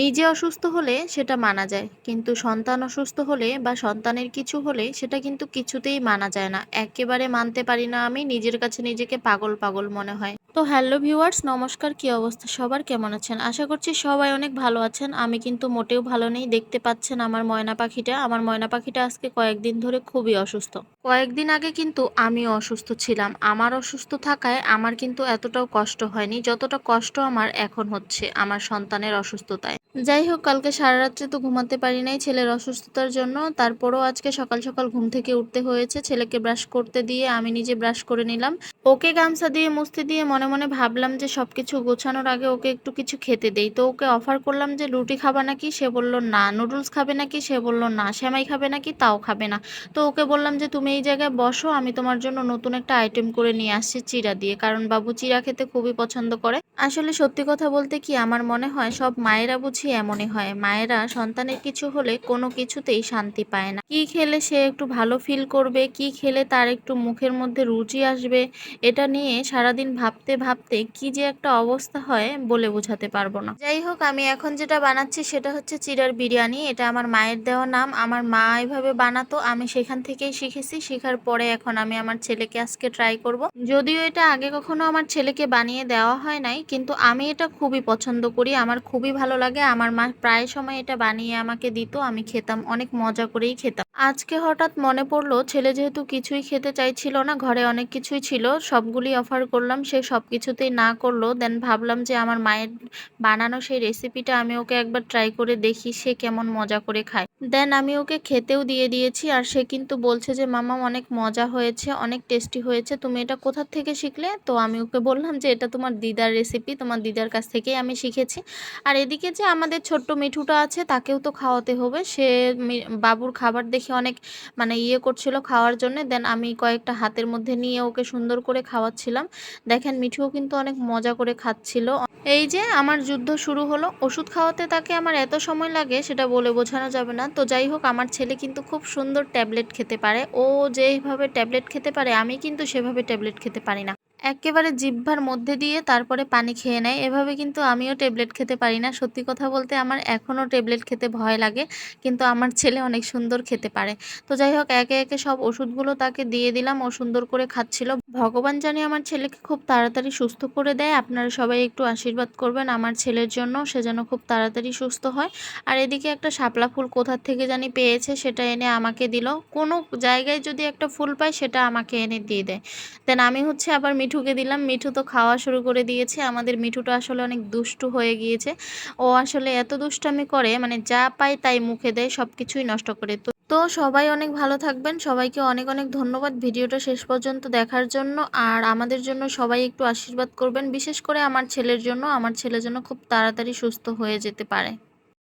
নিজে অসুস্থ হলে সেটা মানা যায়, কিন্তু সন্তান অসুস্থ হলে বা সন্তানের কিছু হলে সেটা কিন্তু কিছুতেই মানা যায় না। একেবারে মানতে পারি না আমি, নিজের কাছে নিজেকে পাগল পাগল মনে হয়। তো হ্যালো ভিউয়ার্স, নমস্কার, কি অবস্থা? সবার কেমন আছেন? আশা করছি সবাই অনেক ভালো আছেন। আমি কিন্তু মোটেও ভালো নেই। দেখতে পাচ্ছেন আমার ময়না পাখিটা। আমার ময়না পাখিটা আজকে কয়েকদিন ধরে খুবই অসুস্থ। কয়েকদিন আগে কিন্তু আমিও অসুস্থ ছিলাম। আমার অসুস্থ থাকায় আমার কিন্তু এতটাও কষ্ট হয়নি, যতটা কষ্ট আমার এখন হচ্ছে, আমার সন্তানের অসুস্থতায়। যাই হোক কালকে সারা রাত্রে তো ঘুমাতে পারি নাই ছেলের অসুস্থতার জন্য। তারপরও আজকে সকাল সকাল ঘুম থেকে উঠতে হয়েছে। ছেলেকে ব্রাশ করতে দিয়ে আমি নিজে ব্রাশ করে নিলাম। ওকে গামছা দিয়ে, মুছতে দিয়ে মনে মনে ভাবলাম যে সবকিছু গোছানোর আগে ওকে একটু কিছু খেতে দেই। তো ওকে অফার করলাম যে, রুটি খাবা নাকি? সে বলল, না নুডলস খাবে নাকি? সে বলল, না, সেমাই খাবে নাকি? তাও খাবে না। তো ওকে বললাম যে, তুমি এই জায়গায় বসো, আমি তোমার জন্য নতুন একটা আইটেম করে নিয়ে আসছি চিরা দিয়ে। কারণ বাবু চিরা খেতে খুবই পছন্দ করে। আসলে সত্যি কথা বলতে কি আমার মনে হয় সব মায়েরা বুঝি এমনই হয়। মায়েরা সন্তানের কিছু হলে কোনো কিছুতেই শান্তি পায় না। কি খেলে সে একটু ভালো ফিল করবে? কি খেলে তার একটু মুখের মধ্যে রুচি আসবে? এটা নিয়ে সারাদিন ভাবতে ভাবতে কি যে একটা অবস্থা হয় বলে বোঝাতে পারব না। যাই হোক, আমি এখন যেটা বানাচ্ছি সেটা হচ্ছে চিড়ার বিরিয়ানি। এটা আমার মায়ের দেওয়া নাম। আমার মা এভাবে বানাতো, আমি সেখান থেকেই শিখেছি। শেখার পরে এখন আমি আমার ছেলেকে আজকে ট্রাই করব। যদিও এটা আগে কখনো আমার ছেলেকে বানিয়ে দেওয়া হয় নাই কিন্তু আমি এটা খুবই পছন্দ করি। আমার খুবই ভালো লাগে। আমার মা প্রায় সময় এটা বানিয়ে আমাকে দিত। আমি খেতাম, অনেক মজা করেই খেতাম। আজকে হঠাৎ মনে পড়ল, ছেলে যেহেতু কিছুই খেতে চাইছিল না, ঘরে অনেক কিছুই ছিল, সবগুলি অফার করলাম, সে সব কিছুতেই না করল। দেন ভাবলাম যে আমার মায়ের বানানো সেই রেসিপিটা আমি ওকে একবার ট্রাই করে দেখি, সে কেমন মজা করে খায়। দেন আমি ওকে খেতেও দিয়ে দিয়েছি আর সে কিন্তু বলছে যে, মামা, অনেক মজা হয়েছে, অনেক টেস্টি হয়েছে, তুমি এটা কোথার থেকে শিখলে? তো আমি ওকে বললাম যে, এটা তোমার দিদার রেসিপি তোমার দিদার কাছ থেকেই আমি শিখেছি। আর এদিকে যে আমাদের ছোট্ট মিঠুটা আছে, তাকেও তো খাওয়াতে হবে। সে বাবুর খাবার দেখে অনেক মানে ইয়ে করছিল খাওয়ার জন্য। দেন আমি কয়েকটা হাতের মধ্যে নিয়ে ওকে সুন্দর করে খাওয়াচ্ছিলাম। দেখেন, মিঠুও কিন্তু অনেক মজা করে খাচ্ছিল। এই যে, আমার যুদ্ধ শুরু হলো। ওষুধ খাওয়াতে তাকে আমার এত সময় লাগে, সেটা বলে বোঝানো যাবে না। তো যাই হোক, আমার ছেলে কিন্তু খুব সুন্দর ট্যাবলেট খেতে পারে। ও যেভাবে ট্যাবলেট খেতে পারে, আমি কিন্তু সেভাবে ট্যাবলেট খেতে পারি না। একেবারে জিহ্বার মধ্যে দিয়ে তারপরে পানি খেয়ে নেয়। এভাবে কিন্তু আমিও ট্যাবলেট খেতে পারি না। সত্যি কথা বলতে আমার এখনও ট্যাবলেট খেতে ভয় লাগে, কিন্তু আমার ছেলে অনেক সুন্দর খেতে পারে। তো যাই হোক, একে একে সব ওষুধগুলো তাকে দিয়ে দিলাম, ও সুন্দর করে খাচ্ছিল। ভগবান জানি আমার ছেলেকে খুব তাড়াতাড়ি সুস্থ করে দেয়। আপনারা সবাই একটু আশীর্বাদ করবেন আমার ছেলের জন্য, সে যেন খুব তাড়াতাড়ি সুস্থ হয়। আর এদিকে একটা শাপলা ফুল কোথার থেকে জানি পেয়েছে, সেটা এনে আমাকে দিল। কোনো জায়গায় যদি একটা ফুল পায়, সেটা আমাকে এনে দিয়ে দেয়। দেন আমি হচ্ছে আবার মিঠুকে দিলাম। মিঠু তো খাওয়া শুরু করে দিয়েছে। আমাদের মিঠুটা আসলে অনেক দুষ্টু হয়ে গিয়েছে। ও আসলে এত দুষ্টামি করে মানে যা পায় তাই মুখে দেয় সব কিছুই নষ্ট করে। তো তো সবাই অনেক ভালো থাকবেন। সবাইকে অনেক অনেক ধন্যবাদ ভিডিওটা শেষ পর্যন্ত দেখার জন্য। আর আমাদের জন্য সবাই একটু আশীর্বাদ করবেন। বিশেষ করে আমার ছেলের জন্য। আমার ছেলের জন্য খুব তাড়াতাড়ি সুস্থ হয়ে যেতে পারে।